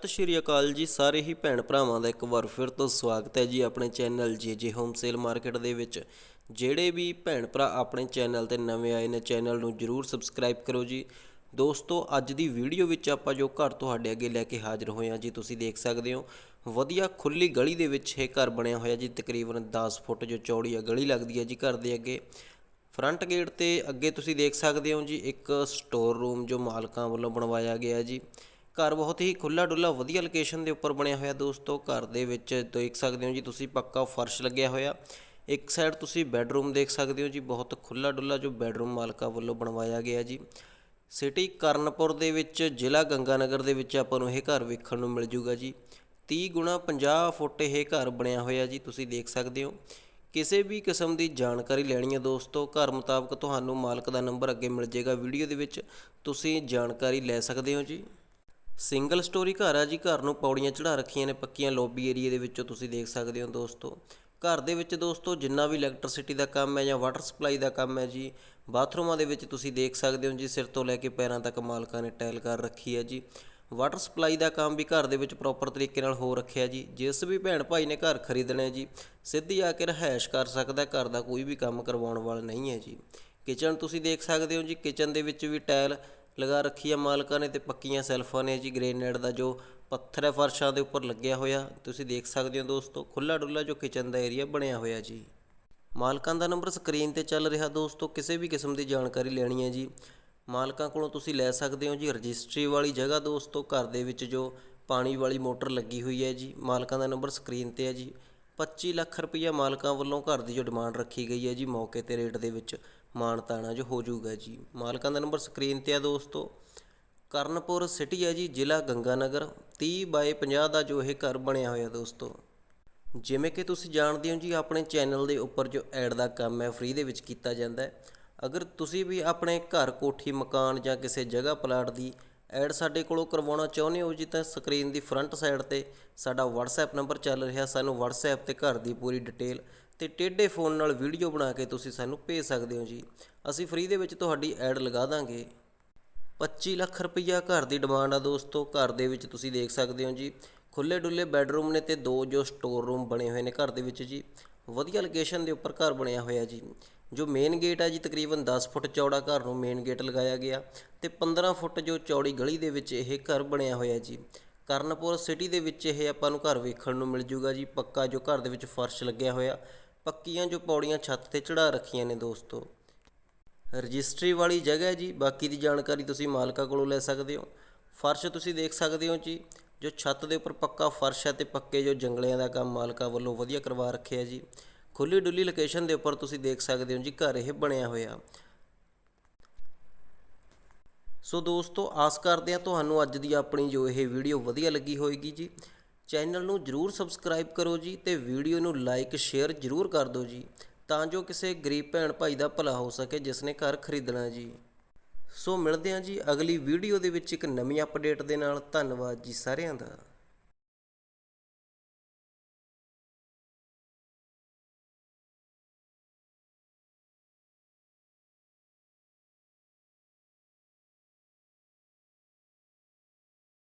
ਸਤਿ ਸ਼੍ਰੀ ਅਕਾਲ ਜੀ ਸਾਰੇ ਹੀ ਭੈਣ ਭਰਾਵਾਂ ਦਾ ਇੱਕ ਵਾਰ ਫਿਰ ਤੋਂ ਸਵਾਗਤ ਹੈ ਜੀ ਆਪਣੇ ਚੈਨਲ ਜੇ ਜੇ ਹੋਮ ਸੇਲ ਮਾਰਕੀਟ ਦੇ ਵਿੱਚ। ਜਿਹੜੇ ਵੀ ਭੈਣ ਭਰਾ ਆਪਣੇ ਚੈਨਲ ਤੇ ਨਵੇਂ ਆਏ ਨੇ, ਚੈਨਲ ਨੂੰ ਜਰੂਰ ਸਬਸਕ੍ਰਾਈਬ ਕਰੋ ਜੀ। ਦੋਸਤੋ, ਅੱਜ ਦੀ ਵੀਡੀਓ ਵਿੱਚ ਆਪਾਂ ਜੋ ਘਰ ਤੁਹਾਡੇ ਅੱਗੇ ਲੈ ਕੇ ਹਾਜ਼ਰ ਹੋਏ ਹਾਂ ਜੀ, ਤੁਸੀਂ ਦੇਖ ਸਕਦੇ ਹੋ। ਵਧੀਆ ਖੁੱਲੀ ਗਲੀ ਦੇ ਵਿੱਚ ਇਹ ਘਰ ਬਣਿਆ ਹੋਇਆ ਜੀ, ਤਕਰੀਬਨ 10 ਫੁੱਟ ਜੋ ਚੌੜੀ ਆ ਗਲੀ ਲੱਗਦੀ ਹੈ ਜੀ ਘਰ ਦੇ ਅੱਗੇ। ਫਰੰਟ ਗੇਟ ਤੇ ਅੱਗੇ ਤੁਸੀਂ ਦੇਖ ਸਕਦੇ ਹੋ ਜੀ, ਇੱਕ ਸਟੋਰ ਰੂਮ ਜੋ ਮਾਲਕਾਂ ਵੱਲੋਂ ਬਣਵਾਇਆ ਗਿਆ ਜੀ। ਘਰ ਬਹੁਤ ਹੀ ਖੁੱਲਾ ਡੁੱਲਾ ਵਧੀਆ ਲੋਕੇਸ਼ਨ ਦੇ ਉੱਪਰ ਬਣਿਆ ਹੋਇਆ ਦੋਸਤੋ, ਘਰ ਦੇ ਵਿੱਚ ਦੇਖ ਸਕਦੇ ਹੋ ਜੀ ਤੁਸੀਂ, ਪੱਕਾ ਫਰਸ਼ ਲੱਗਿਆ ਹੋਇਆ। ਇੱਕ ਸਾਈਡ ਤੁਸੀਂ ਬੈੱਡਰੂਮ ਦੇਖ ਸਕਦੇ ਹੋ ਜੀ, ਬਹੁਤ ਖੁੱਲਾ ਡੁੱਲਾ ਜੋ ਬੈੱਡਰੂਮ ਮਾਲਕਾਂ ਵੱਲੋਂ ਬਣਵਾਇਆ ਗਿਆ ਜੀ। ਸਿਟੀ ਕਰਨਪੁਰ ਦੇ ਵਿੱਚ, ਜ਼ਿਲ੍ਹਾ ਗੰਗਾਨਗਰ ਦੇ ਵਿੱਚ ਆਪਾਂ ਨੂੰ ਇਹ ਘਰ ਵੇਖਣ ਨੂੰ ਮਿਲ ਜੂਗਾ ਜੀ। 30 ਗੁਣਾ 50 ਫੁੱਟ ਇਹ ਘਰ ਬਣਿਆ ਹੋਇਆ ਜੀ, ਤੁਸੀਂ ਦੇਖ ਸਕਦੇ ਹੋ। ਕਿਸੇ ਵੀ ਕਿਸਮ ਦੀ ਜਾਣਕਾਰੀ ਲੈਣੀ ਹੈ ਦੋਸਤੋ, ਘਰ ਮੁਤਾਬਕ ਤੁਹਾਨੂੰ ਮਾਲਕ ਦਾ ਨੰਬਰ ਅੱਗੇ ਮਿਲ ਜਾਏਗਾ ਵੀਡੀਓ ਦੇ ਵਿੱਚ। ਤੁਸੀਂ ਜਾਣਕਾਰੀ ਲੈ ਸਕਦੇ ਹੋ ਜੀ। ਸਿੰਗਲ ਸਟੋਰੀ ਘਰ ਆ ਜੀ, ਘਰ ਨੂੰ ਪੌੜੀਆਂ ਚੜਾ ਰੱਖੀਆਂ ਨੇ ਪੱਕੀਆਂ ਲੋਬੀ ਏਰੀਆ ਦੇ ਵਿੱਚੋਂ ਤੁਸੀਂ ਦੇਖ ਸਕਦੇ ਹੋ ਦੋਸਤੋ। ਘਰ ਦੇ ਵਿੱਚ ਦੋਸਤੋ ਜਿੰਨਾ ਵੀ ਇਲੈਕਟ੍ਰਿਸਿਟੀ ਦਾ ਕੰਮ ਹੈ ਜਾਂ ਵਾਟਰ ਸਪਲਾਈ ਦਾ ਕੰਮ ਹੈ ਜੀ, ਬਾਥਰੂਮਾਂ ਦੇ ਵਿੱਚ ਤੁਸੀਂ ਦੇਖ ਸਕਦੇ ਹੋ ਜੀ, ਸਿਰ ਤੋਂ ਲੈ ਕੇ ਪੈਰਾਂ ਤੱਕ ਮਾਲਕਾਂ ਨੇ ਟਾਇਲ ਕਰ ਰੱਖੀ ਹੈ ਜੀ। ਵਾਟਰ ਸਪਲਾਈ ਦਾ ਕੰਮ ਵੀ ਘਰ ਦੇ ਵਿੱਚ ਪ੍ਰੋਪਰ ਤਰੀਕੇ ਨਾਲ ਹੋ ਰੱਖਿਆ ਜੀ। ਜਿਸ ਵੀ ਭੈਣ ਭਾਈ ਨੇ ਘਰ ਖਰੀਦਣਾ ਹੈ ਜੀ, ਸਿੱਧੀ ਆ ਕੇ ਰਹਿائش ਕਰ ਸਕਦਾ, ਘਰ ਦਾ ਕੋਈ ਵੀ ਕੰਮ ਕਰਵਾਉਣ ਵਾਲਾ ਨਹੀਂ ਹੈ ਜੀ। ਕਿਚਨ ਤੁਸੀਂ ਦੇਖ ਸਕਦੇ ਹੋ ਜੀ ਕਿਚਨ ਦੇ ਵਿੱਚ ਵੀ ਟਾਇਲ ਲਗਾ ਰੱਖੀ ਹੈ ਮਾਲਕਾਂ ਨੇ ਤੇ ਪੱਕੀਆਂ ਸੈਲਫਾਂ ਨੇ ਜੀ ਗ੍ਰੇਨਾਈਟ ਦਾ ਜੋ ਪੱਥਰ ਹੈ ਫਰਸ਼ਾਂ ਦੇ ਉੱਪਰ ਲੱਗਿਆ ਹੋਇਆ। ਤੁਸੀਂ ਦੇਖ ਸਕਦੇ ਹੋ ਦੋਸਤੋ ਖੁੱਲਾ ਡੁੱਲਾ ਜੋ ਕਿਚਨ ਦਾ ਏਰੀਆ ਬਣਿਆ ਹੋਇਆ ਜੀ। ਮਾਲਕਾਂ ਦਾ ਨੰਬਰ ਸਕਰੀਨ ਤੇ ਚੱਲ ਰਿਹਾ ਦੋਸਤੋ, ਕਿਸੇ ਵੀ ਕਿਸਮ ਦੀ ਜਾਣਕਾਰੀ ਲੈਣੀ ਹੈ ਜੀ। ਮਾਲਕਾਂ ਕੋਲੋਂ ਤੁਸੀਂ ਲੈ ਸਕਦੇ ਹੋ ਜੀ ਰਜਿਸਟਰੀ ਵਾਲੀ ਜਗ੍ਹਾ ਦੋਸਤੋ, ਘਰ ਦੇ ਵਿੱਚ ਜੋ ਪਾਣੀ ਵਾਲੀ ਮੋਟਰ ਲੱਗੀ ਹੋਈ ਹੈ ਜੀ। ਮਾਲਕਾਂ ਦਾ ਨੰਬਰ ਸਕਰੀਨ ਤੇ ਹੈ ਜੀ। 25 ਲੱਖ ਰੁਪਈਆ ਮਾਲਕਾਂ ਵੱਲੋਂ ਘਰ ਦੀ ਜੋ ਡਿਮਾਂਡ ਰੱਖੀ ਗਈ ਹੈ ਜੀ ਮੌਕੇ ਤੇ ਰੇਟ ਦੇ ਵਿੱਚ। ਮਾਨਤਾਣਾ ਜੋ ਹੋ ਜਾਊਗਾ ਜੀ। ਮਾਲਕਾਂ ਦਾ ਨੰਬਰ ਸਕਰੀਨ ਤੇ ਆ ਦੋਸਤੋ। ਕਰਨਪੁਰ ਸਿਟੀ ਹੈ ਜੀ, ਜ਼ਿਲ੍ਹਾ ਗੰਗਾਨਗਰ। 30 ਬਾਏ 50 ਦਾ ਜੋ ਇਹ ਘਰ ਬਣਿਆ ਹੋਇਆ ਦੋਸਤੋ। ਜਿਵੇਂ ਕਿ ਤੁਸੀਂ ਜਾਣਦੇ ਹੋ ਜੀ, ਆਪਣੇ ਚੈਨਲ ਦੇ ਉੱਪਰ ਜੋ ਐਡ ਦਾ ਕੰਮ ਹੈ, ਫ੍ਰੀ ਦੇ ਵਿੱਚ ਕੀਤਾ ਜਾਂਦਾ ਹੈ। ਅਗਰ ਤੁਸੀਂ ਵੀ ਆਪਣੇ ਘਰ, ਕੋਠੀ, ਮਕਾਨ ਜਾਂ ਕਿਸੇ ਜਗ੍ਹਾ ਪਲਾਟ ਦੀ ਐਡ ਸਾਡੇ ਕੋਲੋਂ ਕਰਵਾਉਣਾ ਚਾਹੁੰਦੇ ਹੋ ਜੀ, ਤਾਂ ਸਕਰੀਨ ਦੀ ਫਰੰਟ ਸਾਈਡ ਤੇ ਸਾਡਾ WhatsApp ਨੰਬਰ ਚੱਲ ਰਿਹਾ। ਸਾਨੂੰ WhatsApp ਤੇ ਘਰ ਦੀ ਪੂਰੀ ਡਿਟੇਲ ਤੇ ਟੇਢੇ ਫੋਨ ਨਾਲ ਵੀਡੀਓ ਬਣਾ ਕੇ ਤੁਸੀਂ ਸਾਨੂੰ ਭੇਜ ਸਕਦੇ ਹੋ ਜੀ। ਅਸੀਂ ਫ੍ਰੀ ਦੇ ਵਿੱਚ ਤੁਹਾਡੀ ਐਡ ਲਗਾ ਦਾਂਗੇ। 25 ਲੱਖ ਰੁਪਈਆ ਘਰ ਦੀ ਡਿਮਾਂਡ ਆ ਦੋਸਤੋ। ਘਰ ਦੇ ਵਿੱਚ ਤੁਸੀਂ ਦੇਖ ਸਕਦੇ ਹੋ ਜੀ। ਖੁੱਲੇ ਡੁੱਲੇ ਬੈੱਡਰੂਮ ਨੇ ਤੇ ਦੋ ਜੋ ਸਟੋਰ ਰੂਮ ਬਣੇ ਹੋਏ ਨੇ ਘਰ ਦੇ ਵਿੱਚ ਜੀ। ਵਧੀਆ ਲੋਕੇਸ਼ਨ ਦੇ ਉੱਪਰ ਘਰ ਬਣਿਆ ਹੋਇਆ ਜੀ। ਜੋ ਮੇਨ ਗੇਟ ਆ ਜੀ, ਤਕਰੀਬਨ 10 ਫੁੱਟ ਚੌੜਾ ਘਰ ਨੂੰ ਮੇਨ ਗੇਟ ਲਗਾਇਆ ਗਿਆ ਤੇ 15 ਫੁੱਟ ਜੋ ਚੌੜੀ ਗਲੀ ਦੇ ਵਿੱਚ ਇਹ ਘਰ ਬਣਿਆ ਹੋਇਆ ਜੀ। ਕਰਨਪੁਰ ਸਿਟੀ ਦੇ ਵਿੱਚ ਇਹ ਆਪਾਂ ਨੂੰ ਘਰ ਵੇਖਣ ਨੂੰ ਮਿਲ ਜੂਗਾ ਜੀ। ਪੱਕਾ ਜੋ ਘਰ ਦੇ ਵਿੱਚ ਫਰਸ਼ ਲੱਗਿਆ ਹੋਇਆ। ਪੱਕੀਆਂ ਜੋ ਪੌੜੀਆਂ ਛੱਤ ਤੇ ਚੜਾ ਰੱਖੀਆਂ ਨੇ ਦੋਸਤੋ। ਰਜਿਸਟਰੀ ਵਾਲੀ ਜਗ੍ਹਾ ਜੀ, ਬਾਕੀ ਦੀ ਜਾਣਕਾਰੀ ਤੁਸੀਂ ਮਾਲਕਾ ਕੋਲੋਂ ਲੈ ਸਕਦੇ ਹੋ। ਫਰਸ਼ ਤੁਸੀਂ ਦੇਖ ਸਕਦੇ ਹੋ ਜੀ, ਜੋ ਛੱਤ ਦੇ ਉੱਪਰ ਪੱਕਾ ਫਰਸ਼ ਹੈ ਤੇ ਪੱਕੇ ਜੋ ਜੰਗਲਿਆਂ ਦਾ ਕੰਮ ਮਾਲਕਾ ਵੱਲੋਂ ਵਧੀਆ ਕਰਵਾ ਰੱਖਿਆ ਜੀ। ਖੁੱਲੀ ਡੁੱਲੀ ਲੋਕੇਸ਼ਨ ਦੇ ਉੱਪਰ ਤੁਸੀਂ ਦੇਖ ਸਕਦੇ ਹੋ ਜੀ, ਘਰ ਇਹ ਬਣਿਆ ਹੋਇਆ। ਸੋ ਦੋਸਤੋ, ਆਸ ਕਰਦੇ ਹਾਂ ਤੁਹਾਨੂੰ ਅੱਜ ਦੀ ਆਪਣੀ ਜੋ ਇਹ ਵੀਡੀਓ ਵਧੀਆ ਲੱਗੀ ਹੋਵੇਗੀ ਜੀ। ਚੈਨਲ ਨੂੰ ਜਰੂਰ ਸਬਸਕ੍ਰਾਈਬ ਕਰੋ ਜੀ ਤੇ ਵੀਡੀਓ ਨੂੰ ਲਾਈਕ, ਸ਼ੇਅਰ ਜਰੂਰ ਕਰ ਦਿਓ ਜੀ, ਤਾਂ ਜੋ ਕਿਸੇ ਗਰੀਬ ਭੈਣ ਭਾਈ ਦਾ ਭਲਾ ਹੋ ਸਕੇ ਜਿਸ ਨੇ ਘਰ ਖਰੀਦਣਾ ਜੀ। ਸੋ ਮਿਲਦੇ ਹਾਂ ਜੀ ਅਗਲੀ ਵੀਡੀਓ ਦੇ ਵਿੱਚ ਇੱਕ ਨਵੀਂ ਅਪਡੇਟ ਦੇ ਨਾਲ। ਧੰਨਵਾਦ ਜੀ ਸਾਰਿਆਂ ਦਾ।